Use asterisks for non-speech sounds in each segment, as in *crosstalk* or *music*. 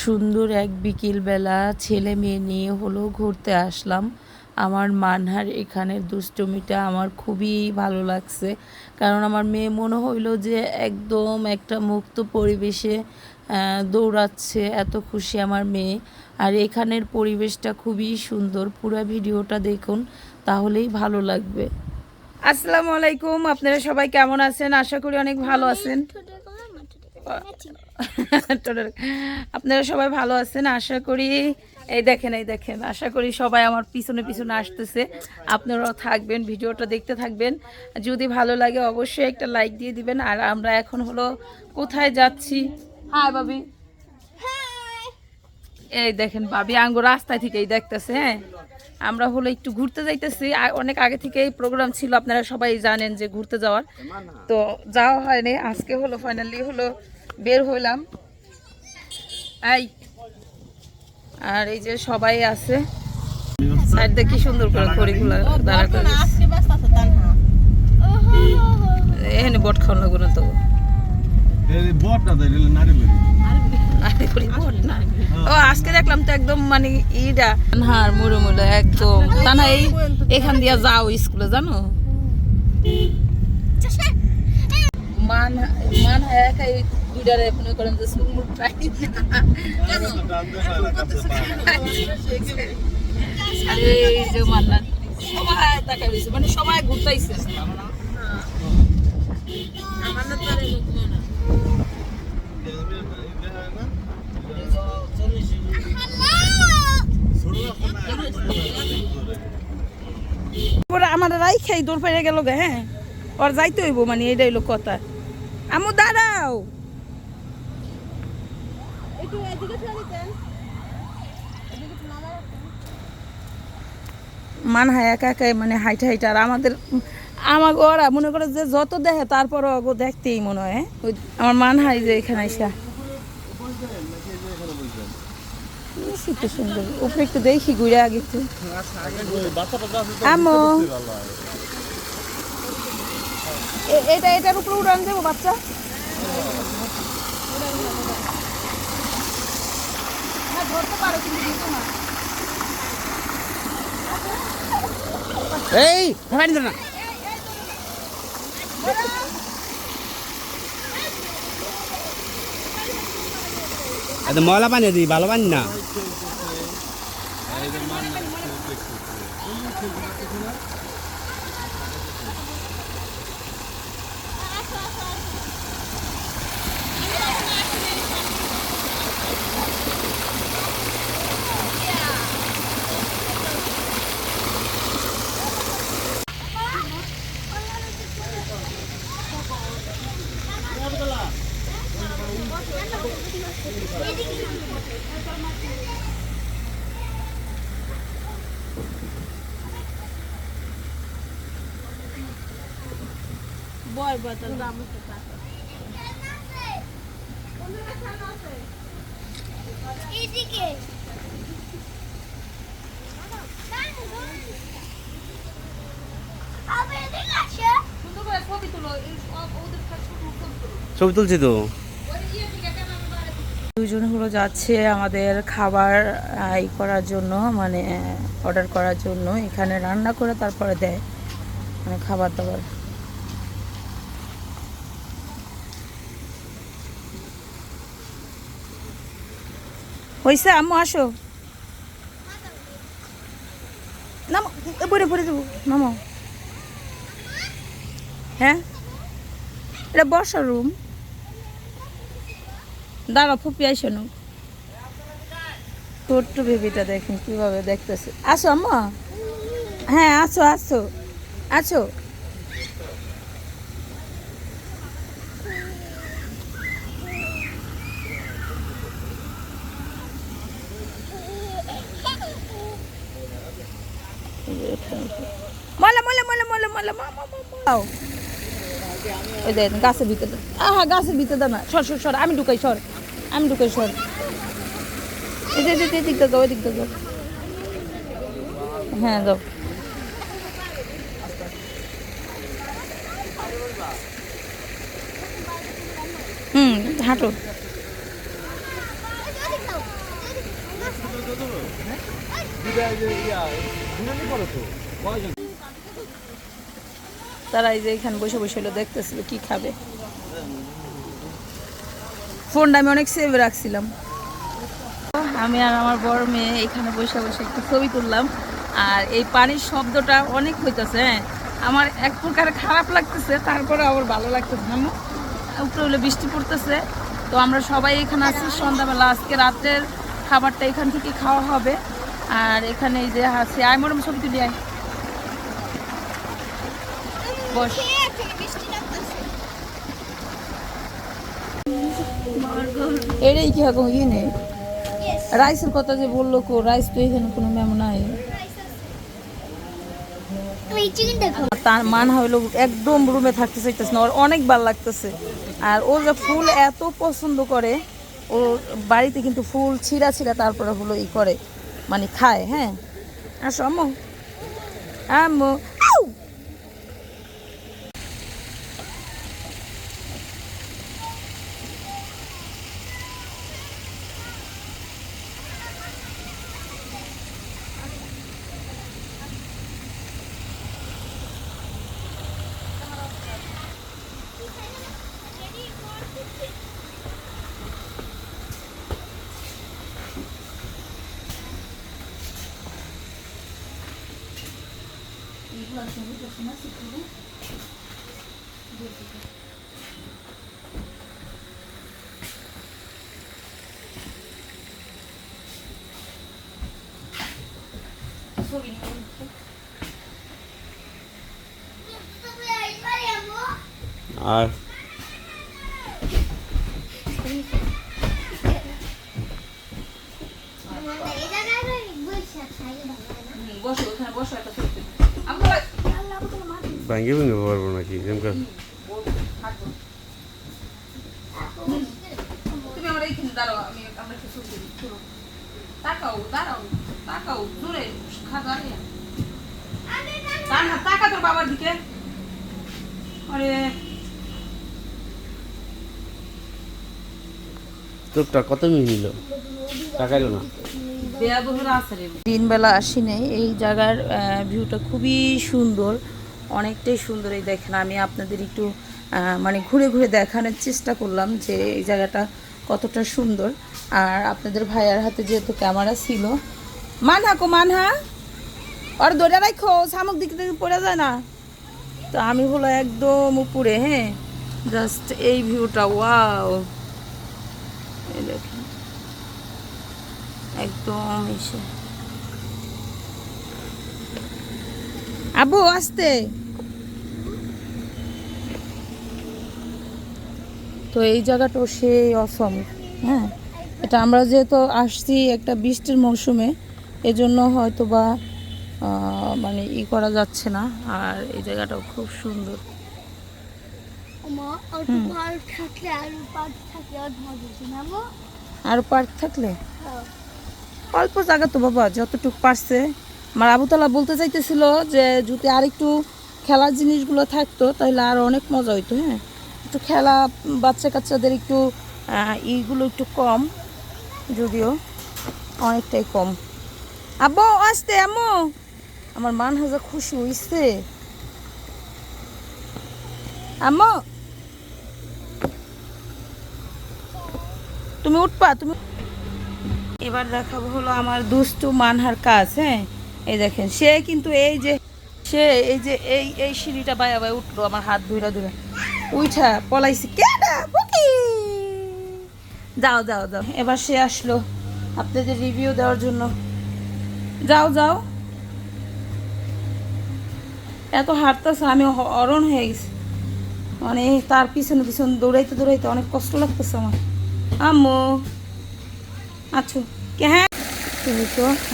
সুন্দর এক বিকেলবেলা ছেলে মেয়ে নিয়ে হলো ঘুরতে আসলাম। আমার মানহার এখানের দুষ্টমিটা আমার খুবই ভালো লাগছে। কারণ আমার মেয়ে মনে হইল যে একদম একটা মুক্ত পরিবেশে দৌড়াচ্ছে, এত খুশি আমার মেয়ে। আর এখানের পরিবেশটা খুবই সুন্দর। পুরো ভিডিওটা দেখুন, তাহলেই ভালো লাগবে। আসসালামু আলাইকুম, আপনারা সবাই কেমন আছেন? আশা করি অনেক ভালো আছেন। আপনারা সবাই ভালো আছেন? আশা করি এই দেখেন এই দেখেন। আশা করি সবাই আমার পিছনে পিছনে আসতেছে। আপনারাও থাকবেন, ভিডিওটা দেখতে থাকবেন। যদি ভালো লাগে অবশ্যই একটা লাইক দিয়ে দিবেন। আর আমরা এখন হলো কোথায় যাচ্ছি? হ্যাঁ বাবি এই দেখেন বাবি আঙ্গো রাস্তায় থেকেই দেখতেছে হ্যাঁ? আমরা হলো একটু ঘুরতে যাইতেছি। অনেক আগে থেকেই প্রোগ্রাম ছিল, আপনারা সবাই জানেন যে ঘুরতে যাওয়ার। তো যাওয়া হয়নি। আজকে হলো ফাইনালি হলো বের হইলাম। এই আর এই যে সবাই আছে। সাইড দিয়ে কি সুন্দর করে খড়িগুলো দাঁড়া করে। এখানে বট খাওয়ানো লাগবে না। তো ও আজকে দেখলাম তো একদম মানে ইটা হার মুড়ে মুড়ে একদম। তা না এই এখান দিয়া যাও স্কুলে জানো? মান মান একাই দুইটারে মনে করেন যে এই যে মানে পরে আমার রাই খাই দৌড় পেয়ে গেল হ্যাঁ? ওর যাইতে হইব মানে এটাই হইল কথা। আমু দাঁড়াও। মান হাই একা একাই মানে হাইট হাইট, আর আমাদের, আমাকে ওরা মনে করে যে যত দেখে তারপরও ওগো দেখতেই মনে হয় হ্যাঁ? আমার মান হাই যে এখানে আইসা উপরে একটু দেখি, ঘুরে আগে একটু। আমো এটা, এটার উপরে উড়ান দেবো, বাচ্চা। ধরতে পারে কিন্তু দিত না। এই ভাবানি না এত ময়লা পানি দিই ভালো পানি না বয় বয় তার দাম হচ্ছে এদিকে। ছবি তুলছি তো। দুজন হলো যাচ্ছে আমাদের খাবার ই করার জন্য মানে অর্ডার করার জন্য। এখানে রান্না করে তারপরে দেয় মানে খাবার দাবার। হয়েছে আম্মু, আসো। নামো পরে পরে দেবো, নামো। হ্যাঁ? এটা বসার রুম দাঁড়া ফুপি আইসো না। ছোট্ট বেবিটা দেখেন কীভাবে দেখতেছে। আসো আম্মা। হ্যাঁ আসো আসো। আসো। মলা মলা মলা মলা মলা মা মা মা মা। ওই গাছের ভিতরে আহা গাছের ভিতরে না। সর সর সর আমি ঢুকাই সর। আমি ঢুকাই সর দিকটা দাও ওই দিকটা দাও হ্যাঁ দাও। হুম, হাঁটো। তারা এই যে এখানে বসে বসে দেখতেছিল কি খাবে। ফোনটা আমি অনেক সেভ রাখছিলাম। আমি আর আমার বড় মেয়ে এখানে বসে বসে একটু ছবি তুললাম আর এই পানির শব্দটা অনেক হইতেছে হ্যাঁ। আমার এক প্রকার খারাপ লাগতেছে তারপরে আবার ভালো লাগতেছে না। উপরে হলে বৃষ্টি পড়তেছে তো আমরা সবাই এখানে আছি। সন্ধ্যাবেলা আজকে রাতের খাবারটা এখান থেকে খাওয়া হবে। আর এখানে এই যে আছে আয় মরম ছবি তুলি আয়। বস বৃষ্টি লাগতেছে এটাই কি রকম ইয়ে নেই? রাইসের কথা যে বলল কো রাইস তো এখানে কোনো ম্যাম নাই। তার মান হইল একদম রুমে থাকতে চাইতেছে না ওর অনেক ভালো লাগতেছে। আর ও যে ফুল এত পছন্দ করে ও বাড়িতে কিন্তু ফুল ছিঁড়া ছিঁড়া তারপরে হলো ই করে মানে খায় হ্যাঁ? আসো আম্মু। আম্মু আর এই জায়গায় বসে খাই বসো ওখানে বসো একটা ছবি তুলি। আম্মু, আল্লাহ বলে মাটি ভাঙ্গে ভেঙে পারব নাকি তাকাও দাঁড়াও তাকাও দূরে তাকা তোর বাবার দিকে আরে তোরটা কত মিনিট নিল না দিনবেলা আসি নাই এই জায়গার ভিউটা খুবই সুন্দর। অনেকটাই সুন্দর এই দেখেন, আমি আপনাদের একটু মানে ঘুরে ঘুরে দেখানোর চেষ্টা করলাম যে এই জায়গাটা কতটা সুন্দর। আর আপনাদের ভাইয়ার হাতে যেহেতু ক্যামেরা ছিল, মানহা কো মানহা, আর দৌড়া রাখো, শামুক দিকে থেকে পড়ে যায় না। তো আমি হলো একদম উপরে হ্যাঁ জাস্ট এই ভিউটা ওয়াও দেখেন, একদম এসে। আবু আসতে। তো এই জায়গাটাও সেই অসম হ্যাঁ? এটা আমরা যেহেতু আসছি একটা বৃষ্টির মৌসুমে এজন্য হয়তো বা মানে ই করা যাচ্ছে না আর এই জায়গাটাও খুব সুন্দর। পার্ক থাকলে আর পার্ক থাকলে? হ্যাঁ। অল্প জায়গা তো বাবা যতটুকু পারছে। আমার আবুতলা বলতে চাইতেছিল যে যদি আর একটু খেলার জিনিসগুলো থাকতো, তাহলে আর অনেক মজা হইতো হ্যাঁ? একটু খেলা বাচ্চা কাচ্চাদের একটু ইগুলো একটু কম, যদিও অনেকটাই কম। আব্বু, আসতে, আম্মু! আমার মান হাজা খুশি হইছে। আম্মু! তুমি উঠবা, তুমি এবার দেখাবো হলো আমার দুষ্টু মানহার কাজ হ্যাঁ? এই দেখেন, সে কিন্তু এই যে, সে এই যে এই এই সিঁড়িটা বায়া বায়া উঠল, আমার হাত ধুইরা ধুইরা। উঠা পলাইছে কেডা বুকি যাও যাও যাও। এবার সে আসলো আপনাদের রিভিউ দেওয়ার জন্য। যাও যাও। এত হাঁটতেছে, আমি অরণ হয়ে গেছি। মানে তার পিছনে পিছনে দৌড়াইতে দৌড়াইতে অনেক কষ্ট লাগতেছে আমার। আম্মু। আচ্ছা হ্যাঁ? তুমি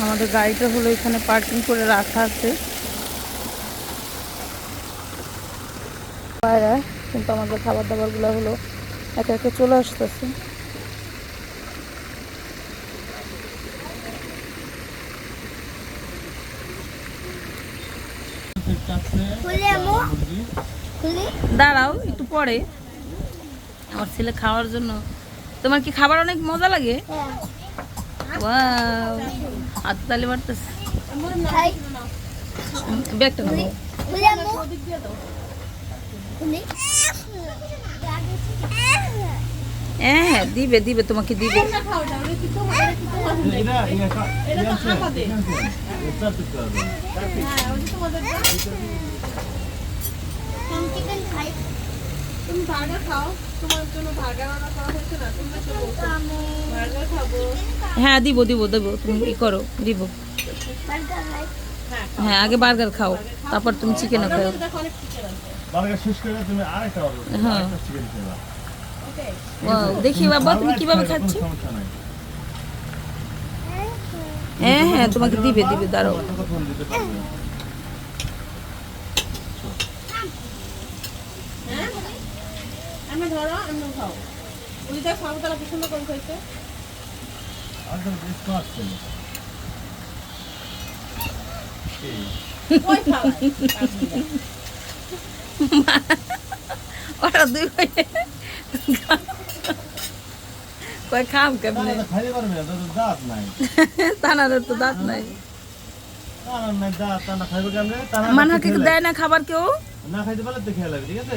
আমাদের গাড়িটা হলো এখানে পার্কিং করে রাখা আছে। বাইরে, কিন্তু আমাদের খাবার দাবারগুলো হলো একে একে চলে আসতেছে। দাঁড়াও, একটু পরে। আমার ছেলে খাওয়ার জন্য। তোমার কি খাবার অনেক মজা লাগে? হ্যাঁ ওয়াও হাত তালি মারতেছে খাই ব্যাগটা নাও বলি আম্মু বলি হ্যাঁ হ্যাঁ দিবে দিবে তোমাকে দিবে এটা ইয়া কা ইয়া আছে এটা তো করবে তুমি চিকেন খাই তুমি বার্গার খাও তোমার জন্য বার্গার অর্ডার করা হয়েছে না তুমি তো বলছো বার্গার খাব। হ্যাঁ দিব দিব দিব তুমি ই করো দিব। হ্যাঁ আগে বার্গার খাও তারপর তুমি খাও। চিকেন আছে। বার্গার শেষ করে তুমি আরেকটা অর্ডার হ্যাঁ। আরেকটা চিকেন খাবা Wow, দেখি বাবা তুমি কীভাবে খাচ্ছ? হ্যাঁ হ্যাঁ তোমাকে দিবে দিবে দাঁড়াও কতক্ষণ দিতে পারবে হ্যাঁ আমি ধরো আমি খাও। ওই দেখ ফার্মতলা কি সুন্দর করে খাইছে ওরা দুই কয় খাম কেমনে? না তো দাঁত নাই। মানহাকে দেয় না খাবার কেউ? না খাইতে পারলে তো খেয়ে লাগবে ঠিক আছে?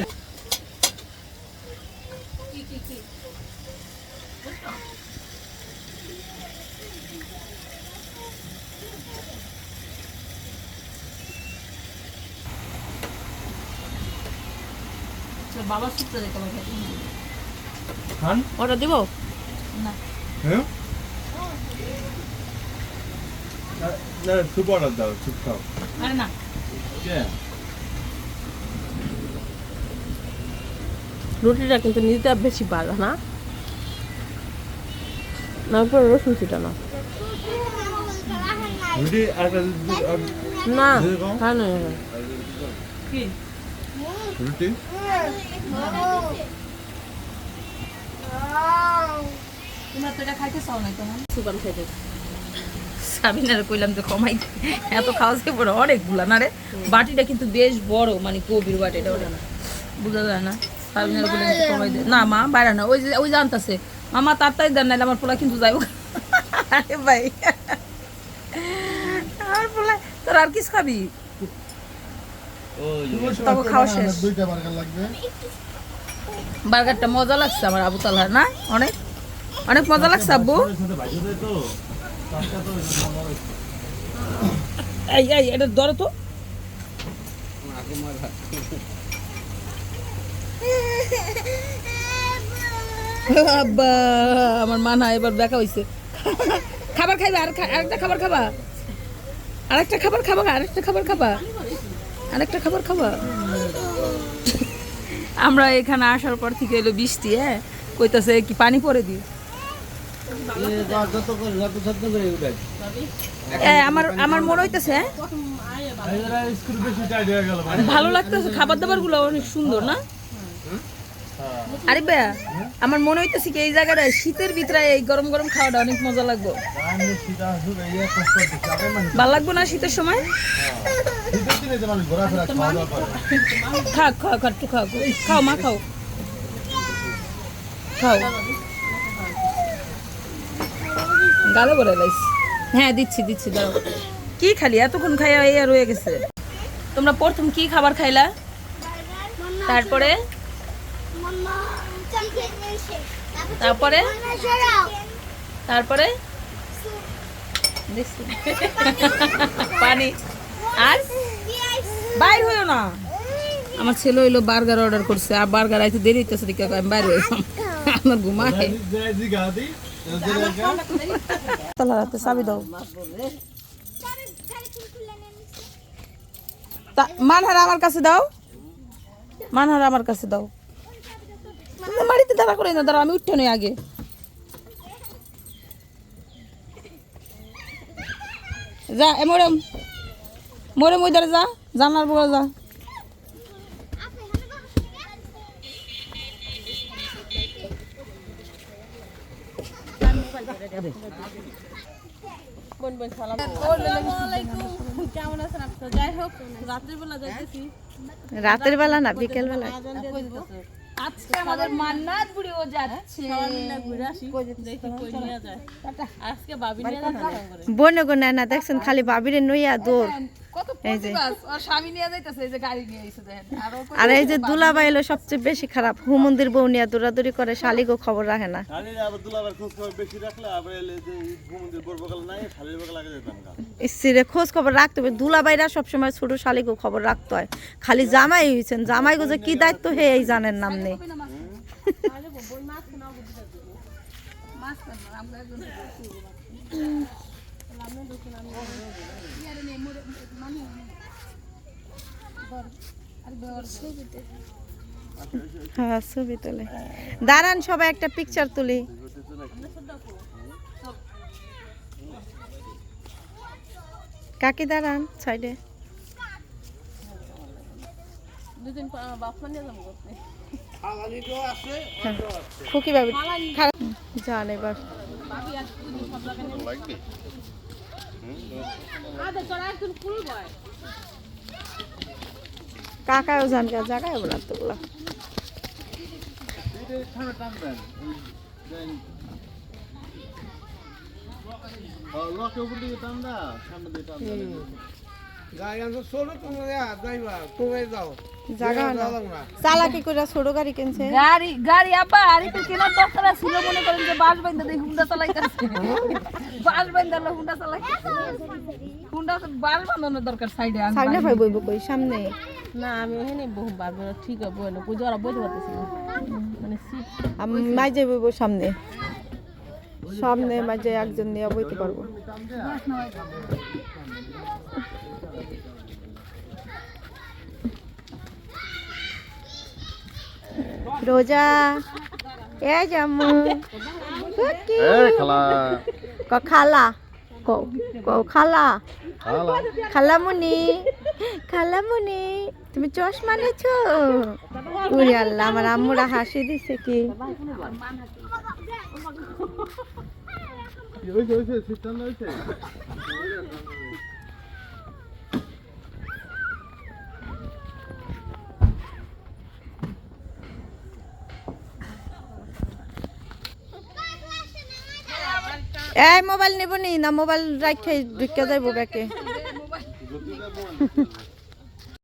বাবা সূত্র দেখে খান? ওটা দিব? হ্যাঁ? না সুপ অর্ডার দাও সুপ খাও আরে না। রুটিটা কিন্তু নিতে বেশি ভালো না। না রসুন ছিটা না। রুটি না। হ্যাঁ না কি? বাটিটা কিন্তু বেশ বড় মানে কবির বাটি, এটা ওটা বুঝা যায় না? কমাই না, মা না। ওই ওই জানতাছে মামা আমার পোলা কিন্তু যাইব। আরে ভাই। তোর আর কিস খাবি? বার্গারটা মজা লাগছে আমার আবু তালহার, না? অনেক? অনেক মজা লাগছে আব্বু? এটা ধরো তো। আমার মা না এবার দেখা হইছে। খাবার খাইবা, আর আরেকটা খাবার খাবা। আরেকটা খাবার খাবা, আরেকটা খাবার খাবা। আরেকটা খাবার খাবা? আমরা এখানে আসার পর থেকে এলো বৃষ্টি হ্যাঁ? কইতাছে কি পানি পরে দি এ, আমার আমার মনে হইতেছে হ্যাঁ? ভালো লাগতেছে খাবার দাবারগুলো অনেক সুন্দর না? আরে ভাইয়া আমার মনে হইতেছে কি এই জায়গাটা শীতের ভিতরে এই গরম গরম খাওয়াটা অনেক মজা লাগবে। ভালো লাগবো না শীতের সময়? শীতের দিনে যে মানে ঘোরাফেরা খাওয়া দাওয়া করে খা খা খা একটু খাও। খাও, মা, খাও। খাও। গালে বলে লাইস হ্যাঁ দিচ্ছি দিচ্ছি, দাও। কি খালি? এতক্ষণ খাইয়া রয়ে গেছে। তোমরা প্রথম কি খাবার খাইলা? তারপরে? তারপরে? তারপরে। পানি। আর? বাইর হইও না। আমার ছেলে হইল বার্গার অর্ডার করছে, আর বার্গার আইতে দেরি হইতেছে দেখে আমি বাইরে হইলাম। আমার ঘুমায় চাবি দাও। মানহার আমার কাছে দাও। মানহার আমার কাছে দাও। বাড়িতে দাঁড়া করে না দাঁড়া আমি উঠতে নই আগে। যা এ মরম। মরম ওই যা জানলার বড় যা। রাতের বেলা না বিকেল বেলা। আজকে আমাদের মান্নাত বুড়িও যাচ্ছে। বনে গো না দেখছেন খালি বাবিরে নইয়া দৌড়। কত এই যে। প্রতিবাস ওর স্বামী নিয়ে যাইতেছে এই যে গাড়ি নিয়ে এসে দেখেন। আর এই যে দুলাবাই হলো সবচেয়ে বেশি খারাপ। হুমন্দির বউ নিয়ে দৌড়াদৌড়ি করে শালিগো খবর রাখে না। এলে স্ত্রীরে খোঁজ খবর রাখতে হবে। দুলাবাইরা সবসময় ছোট শালিগো খবর রাখতে হয়। খালি জামাই হয়েছেন জামাই গো যে কি দায়িত্ব হে এই জানেন নাম নেই। *laughs* হ্যাঁ ছবি তোলে। দাঁড়ান সবাই একটা পিকচার তুলি। কাকি দাঁড়ান সাইডে। খুকি ভাবি যান এবার। কাকাও যান গা জায়গায় বলা তোগুলা লকের উপর দিকে টান দা সামনে দিয়ে টান চালাকি করে ছোট গাড়ি কিনছে। গাড়ি গাড়ি আপা আর একটু কেনার দরকার ছিল মনে করেন যে বাস বাইন্দা দিয়ে হুন্ডা চালাইতেছে। বাস বাইন্দা হলো হুন্ডা চালাইতেছে। হুন্ডা বাস বানানোর দরকার সাইডে সামনে ভাই বইব কই? সামনে? না আমি এখানে বহু পারব না ঠিক আছে না পুজো ওরা বইতে পারতেছি না। মানে সিট আমি মাঝে বইব সামনে। সামনে মাঝে একজন নিয়ে বইতে পারব। রোজা। এ জামু খালা। ক খালা। ক ক খালা। খালা। খালামুনি। খালামুনি তুমি চশমা নিয়েছো উরি আল্লাহ আমার আম্মুরা হাসি দিছে কি? হইছে হইছে সিস্টেম এই মোবাইল নেব নি না মোবাইল রাখে ঢুকে যাইব ব্যাকে।